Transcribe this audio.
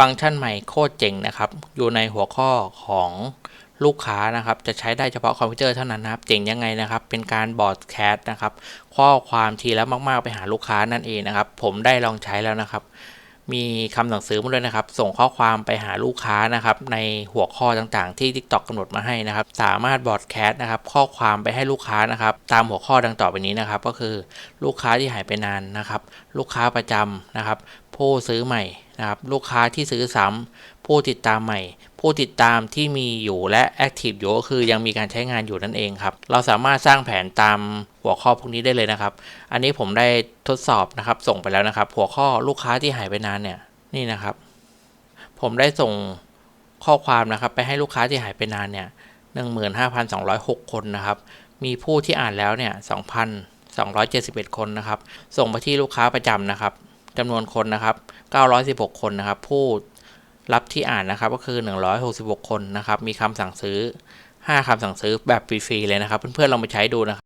ฟังก์ชันใหม่โคตรเจ๋งนะครับ อยู่ในหัวข้อของลูกค้านะครับ จะใช้ได้เฉพาะคอมพิวเตอร์เท่านั้นนะครับ เจ๋งยังไงนะครับ เป็นการบอร์ดแคสต์นะครับ ข้อความทีแล้วมาก ๆ ไปหาลูกค้านั่นเองนะครับ ผมได้ลองใช้แล้วนะครับ มีคำสั่งซื้อมาด้วยนะครับ ส่งข้อความไปหาลูกค้านะครับ ในหัวข้อต่างๆ ที่ TikTok กำหนดมาให้นะครับ สามารถบอร์ดแคสต์นะครับ ข้อความไปให้ลูกค้านะครับ ตามหัวข้อดังต่อไปนี้นะครับ ก็คือลูกค้าที่หายไปนานนะครับ ลูกค้าประจำนะครับ ผู้ซื้อใหม่นะครับ ลูกค้าที่ซื้อซ้ำ ผู้ติดตามใหม่ ผู้ติดตามที่มีอยู่และแอคทีฟอยู่ก็คือยังมีการใช้งานอยู่นั่นเองครับ เราสามารถสร้างแผนตามหัวข้อพวกนี้ได้เลยนะครับ อันนี้ผมได้ทดสอบนะครับ ส่งไปแล้วนะครับ หัวข้อลูกค้าที่หายไปนานเนี่ยนี่นะครับ ผมได้ส่งข้อความนะครับไปให้ลูกค้าที่หายไปนานเนี่ยหนึ่งหมื่นห้าพันสองร้อยหกคนนะครับ มีผู้ที่อ่านแล้วเนี่ยสองพันสองร้อยเจ็ดสิบเอ็ดคนนะครับ ส่งไปที่ลูกค้าประจำนะครับจำนวนคนนะครับเก้าร้อยสิบหกคนนะครับ ผู้ รับที่อ่านนะครับก็คือหนึ่งร้อยหกสิบหกคนนะครับ มีคำสั่งซื้อห้าคำสั่งซื้อแบบฟรีๆเลยนะครับ เพื่อนๆลองไปใช้ดูนะครับ